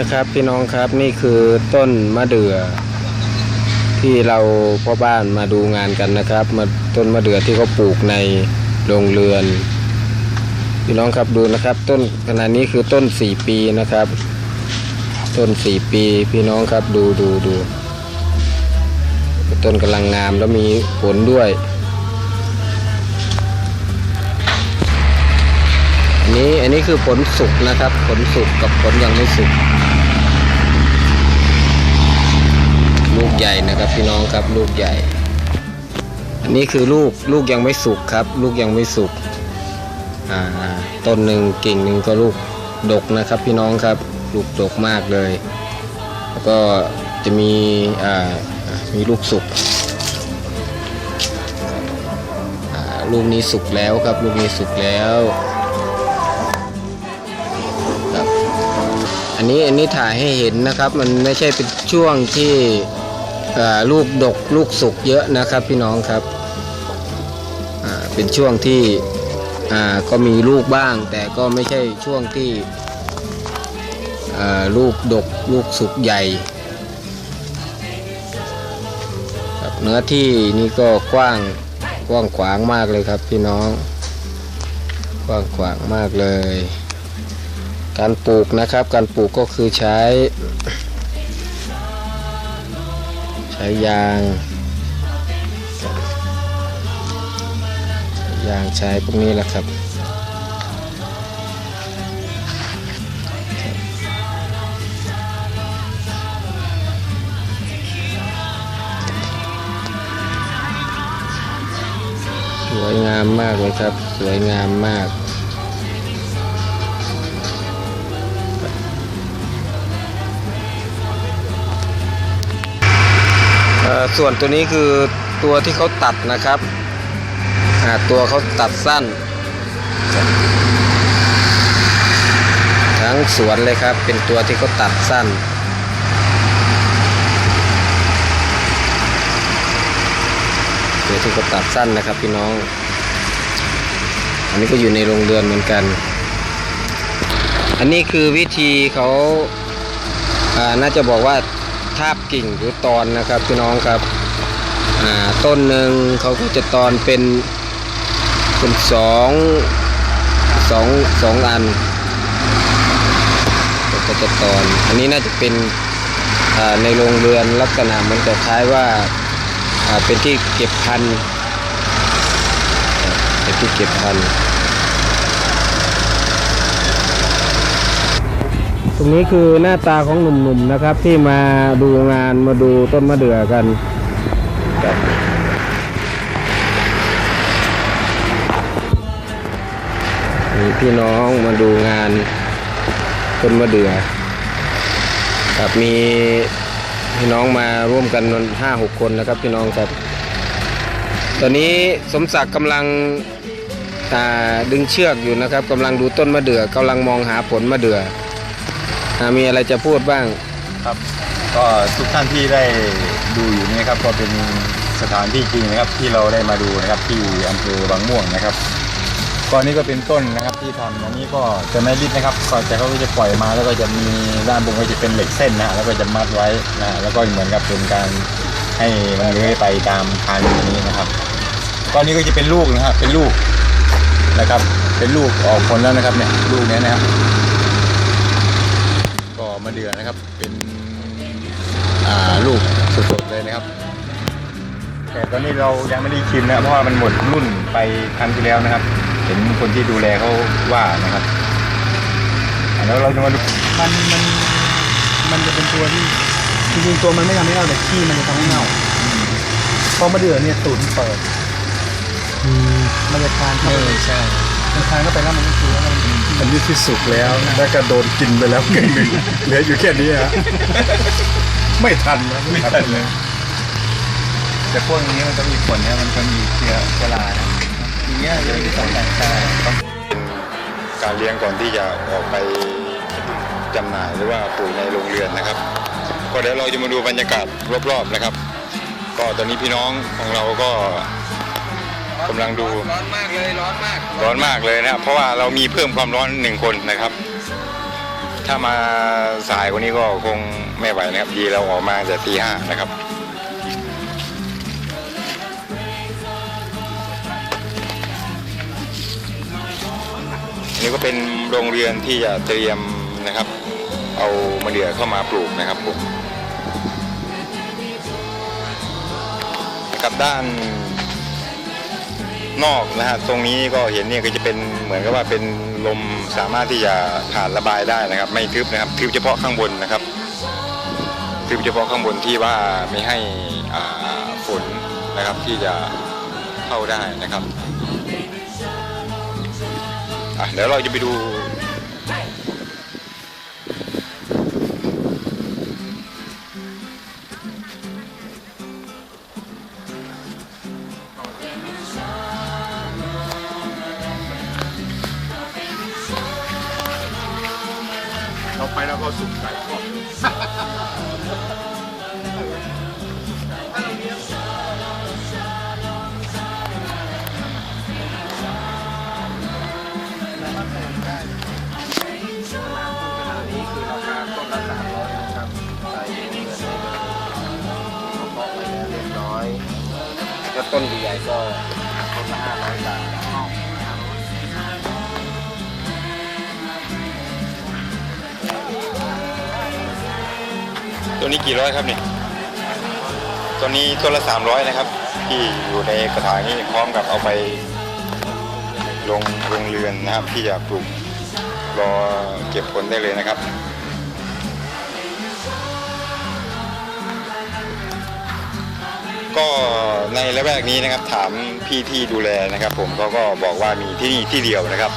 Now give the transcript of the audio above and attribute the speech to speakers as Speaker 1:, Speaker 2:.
Speaker 1: นะครับพี่น้องครับนี่คือต้นมะเดื่อที่เราพ่อบ้านมาดูงานกันนะครับ มาต้นมะเดื่อที่เขาปลูกในโรงเรือน พี่น้องครับดูนะครับ ต้นขนาดนี้คือต้นสี่ปีนะครับ ต้นสี่ปีพี่น้องครับดูดูดูต้นกำลังงามแล้วมีผลด้วยอันนี้อันนี้คือผลสุกนะครับ ผลสุกกับผลยังไม่สุก ลูกใหญ่นะครับพี่น้องครับลูกใหญ่ อันนี้คือลูกลูกยังไม่สุกครับ ลูกยังไม่สุกอ่าต้นหนึ่งกิ่งหนึ่งก็ลูกดกนะครับพี่น้องครับลูกดกมากเลย แล้วก็จะมีอ่ามีลูกสุกลูกนี้สุกแล้วครับลูกนี้สุกแล้วครับอันนี้อันนี้ถ่ายให้เห็นนะครับ มันไม่ใช่เป็นช่วงที่ ลูกดกลูกสุกเยอะนะครับพี่น้องครับเป็นช่วงที่ก็มีลูกบ้าง แต่ก็ไม่ใช่ช่วงที่ลูกดกลูกสุกใหญ่ครับเนื้อที่นี่ก็กว้างกว้างขวางมากเลยครับพี่น้อง กว้างขวางมากเลย การปลูกนะครับ การปลูกก็คือใช้ ยางยางใช้พวกนี้แหละครับสวยงามมากเลยครับ สวยงามมาก ส่วนตัวนี้คือตัวที่เขาตัดนะครับตัวเขาตัดสั้น ทั้งสวนเลยครับ เป็นตัวที่เขาตัดสั้นตัวที่เขาตัดสั้นนะครับพี่น้อง อันนี้ก็อยู่ในโรงเรือนเหมือนกัน อันนี้คือวิธีเขาอาน่าจะบอกว่า ทาบกิ่งหรือตอนนะครับพี่น้องครับต้นหนึ่งเขาก็จะตอนเป็นเป็นสองสองสองอันก็จะตอน อันนี้น่าจะเป็นในโรงเรือนลักษณะมันจะคล้ายว่าอ่าเป็นที่เก็บพันธุ์เป็นที่เก็บพันธุ์ รงนี้คือหน้าตาของหนุ่มๆนะครับ ที่มาดูงานมาดูต้นมะเดื่อกันมีพี่น้องมาดูงานต้นมะเดื่อครับมีพี่น้องมาร่วมกันนห้าหกคนนะครับพี่น้องครับ ตอนนี้สมศักดิ์กำลังดึงเชือกอยู่นะครับกำลังดูต้นมะเดื่อกำลังมองหาผลมะเดื่อ อ่ามีอะไรจะพูดบ้าง
Speaker 2: ครับก็ทุกท่านที่ได้ดูอยู่นี่ครับก็เป็นสถานที่จริงนะครับที่เราได้มาดูนะครับที่อำเภอบางม่วงนะครับก็นี่ก็เป็นต้นนะครับที่ทำอันนี้ก็จะไม่ริดนะครับก็จะเขาก็จะปล่อยมาแล้วก็จะมีด้านบนก็จะเป็นเหล็กเส้นนะฮะแล้วก็จะมัดไว้นะฮะแล้วก็เหมือนกับเป็นการให้มันเลื้อยไปตามทางอย่างนี้นะครับก็นี่ก็จะเป็นลูกนะฮะเป็นลูกนะครับ เป็นลูกออกผลแล้วนะครับเนี่ยลูกเนี้ยนะครับ เดือนะครับ เป็นอ่าลูกสดๆเลยนะครับ แต่ตอนนี้เรายังไม่ได้ชิมนะเพราะว่ามันหมดรุ่นไปครั้งที่แล้วนะครับ เห็นคนที่ดูแลเขาว่านะครับอะแล้วเราจะมาดู
Speaker 3: มันมันมันจะเป็นตัวที่จริงๆตัวมันไม่ทำให้เน่าแต่ขี้มันจะทำให้เน่าเพราะมะเดื่อเนี่ยตูดมันเปิดมันจะทานเข้าไป
Speaker 2: ใช่
Speaker 3: มันทานเข้าไปแล้วมันก็คือแล้วมัน
Speaker 2: อันนี้ที่สุกแล้วแล้วก็โดนกินไปแล้วครึ่งหนึ่งเหลืออยู่แค่นี้ฮะไม่ทันนะไม่ทันเลย
Speaker 4: แต่พวกนี้มันก็มีผลนะมันก็มีเชื้อเชื้อรานะอย่างเงี้ยจะมีสองอย่างใช่
Speaker 2: การเลี้ยงก่อนที่จะออกไปจำหน่ายหรือว่าปลูกในโรงเรือนนะครับ ก็เดี๋ยวเราจะมาดูบรรยากาศรอบๆนะครับ ก็ตอนนี้พี่น้องของเราก็ กำลังดู
Speaker 1: ร้อนมากเลยร้อนมาก
Speaker 2: ร้อนมากเลยนะครับเพราะว่าเรามีเพิ่มความร้อนหนึ่งคนนะครับ ถ้ามาสายกว่านี้ก็คงไม่ไหวนะครับดีเราออกมาแต่ตีห้านะครับอันนี้ก็เป็นโรงเรือนที่จะเตรียมนะครับ เอามะเดื่อเข้ามาปลูกนะครับผมกับด้าน นอกนะฮะตรงนี้ก็เห็นเนี่ยก็จะเป็นเหมือนกับว่าเป็นลมสามารถที่จะผ่านระบายได้นะครับ ไม่ทึบนะครับทึบเฉพาะข้างบนนะครับทึบเฉพาะข้างบนที่ว่าไม่ให้อ่าฝนนะครับที่จะเข้าได้นะครับอะเดี๋ยวเราจะไปดู
Speaker 3: ไปแล้วก็สุกไก่ทอด
Speaker 1: นี้คือราคาต้นละสามร้อยนะครับใส่เงิ
Speaker 2: ตัวนี้กี่ร้อยครับเนี่ยตัวนี้ตัวละสามร้อยนะครับ ที่อยู่ในกระถางนี้พร้อมกับเอาไปลงโรงเรือนนะครับ ที่จะปลูกรอเก็บผลได้เลยนะครับก็ในละแวกนี้นะครับถามพี่ที่ดูแลนะครับ ผมเขาก็บอกว่ามีที่นี่ที่เดียวนะครับ